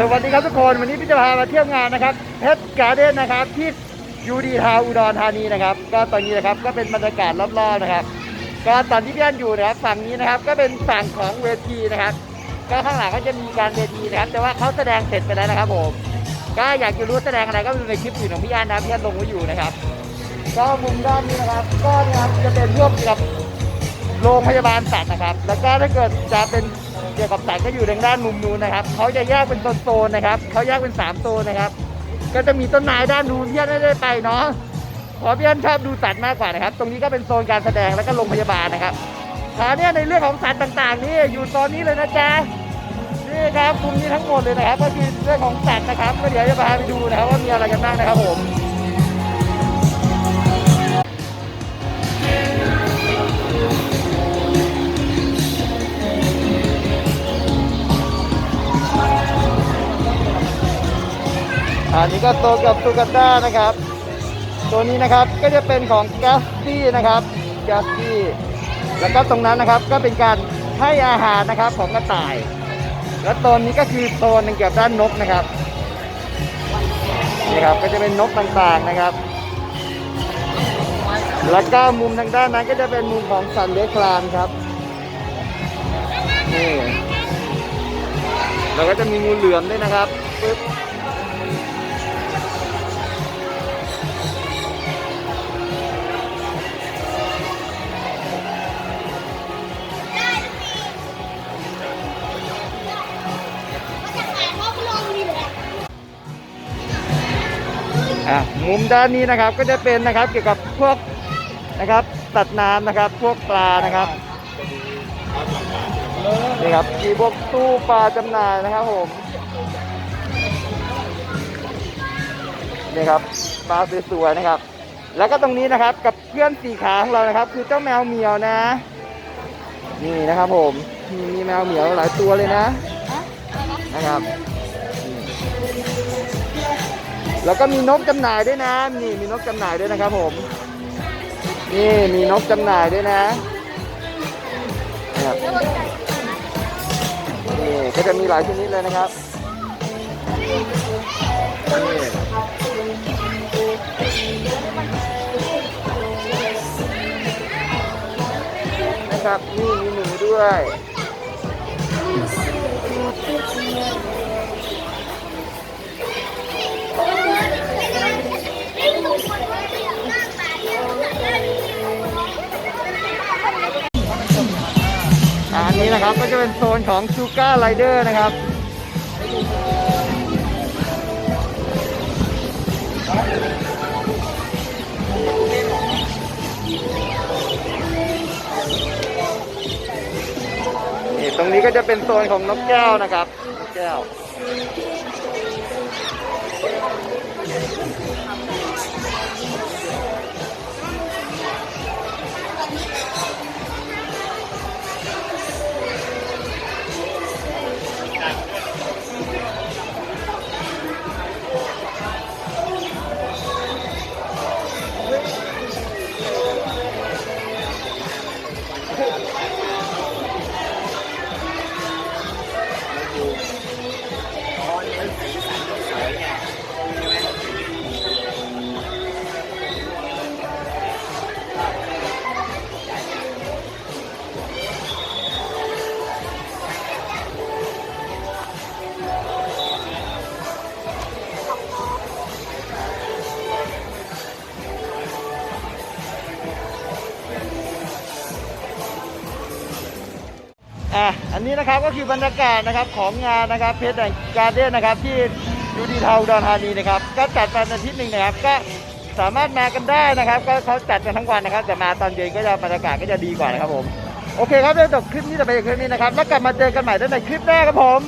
สวัสดีครับทุกคนวันนี้พี่จะพามาเที่ยวงานนะครับเพชรการ์เด้นนะครับที่ยูดีทาวอุดรธานีนะครับ ก็ตอนนี้นะครับก็เป็นบรรยากาศรอบๆนะครับ ก็ตอนที่พี่อันอยู่นะครับฝั่งนี้นะครับก็เป็นฝั่งของเวทีนะครับ ก็ข้างหลังก็จะมีการเวทีนะครับ แต่ว่าเขาแสดงเสร็จไปแล้วนะครับผมก็อยากจะรู้แสดงอะไรก็ดูในคลิปอื่นของพี่อันนะพี่อันลงไว้อยู่นะครับ ก็มุมด้านนี้นะครับ ก็นี่ยครับจะเป็นพวกกับโรงพยาบาลสัตว์นะครับ แล้วก็ถ้าเกิดจะเป็น เกี่ยวกับสัตว์ก็อยู่ทางด้านมุมนู้นนะครับเขาจะแยกเป็นโซนๆนะครับเขาแยกเป็นสามโซนนะครับ ก็จะมีต้นไม้ด้านนู้นที่อันไม่ได้ไปเนาะเพราะพี่อันชอบดูสัตว์มากกว่านะครับ ตรงนี้ก็เป็นโซนการแสดงแล้วก็โรงพยาบาลนะครับคราวเนี้ยในเรื่องของสัตว์ต่างๆ นี่อยู่โซนนี้เลยนะจ๊ะนี่ครับมุมนี้ทั้งหมดเลยนะครับ ก็คือเรื่องของสัตว์นะครับก็เดี๋ยวจะพาไปดูนะครับว่ามีอะไรกันบ้างนะครับผม อันนี้ก็โตกับตูกาต้านะครับ ตัวนี้นะครับก็จะเป็นของแกสซี่นะครับแกสซี่แล้วก็ตรงนั้นนะครับก็เป็นการให้อาหารนะครับของกระต่าย แล้วตัวนี้ก็คือโซนหนึ่งเกี่ยวกับด้านนกนะครับนี่ครับก็จะเป็นนกต่างๆนะครับ แล้วก็มุมทางด้านนั้นก็จะเป็นมุมของสัตว์เลื้อยคลานครับนี่แล้วก็จะมีงูเหลือมด้วยนะครับปึ๊บ อะมุมด้านนี้นะครับก็จะเป็นนะครับเกี่ยวกับพวกนะครับตัดน้ำนะครับ พวกปลานะครับนี่ครับมีพวกตู้ปลาจำหน่ายนะครับผมนี่ครับปลาสวยๆนะครับ แล้วก็ตรงนี้นะครับกับเพื่อนสี่ขาของเรานะครับ คือเจ้าแมวเหมียวนะ นี่นะครับผมมีแมวเหมียวหลายตัวเลยนะนะครับ แล้วก็มีนกจำหน่ายด้วยนะ นี่มีนกจำหน่ายด้วยนะครับผม นี่มีนกจำหน่ายด้วยนะนะครับนี่ก็จะมีหลายชนิดเลยนะครับนี่นะครับนี่มีหนูด้วย นะครับ ก็จะเป็นโซนของชูการ์ไรเดอร์นะครับนี่ตรงนี้ก็จะเป็นโซนของนกแก้วนะครับนกแก้ว อะอันนี้นะครับก็คือบรรยากาศนะครับของงานนะครับเพชรแอนการ์เด้นนะครับที่ยูดีทาวดอนธานีนะครับ ก็จัดวันอาทิตย์หนึ่งนะครับ ก็สามารถมากันได้นะครับ ก็เขาจัดกันทั้งวันนะครับแต่มาตอนเย็นก็จะบรรยากาศก็จะดีกว่านะครับผมโอเคครับเดี๋ยวจบคลิปนี้จะไปนคลิปนี้นะครับแล้วกลับมาเจอกันใหม่ได้ในคลิปหน้าครับผม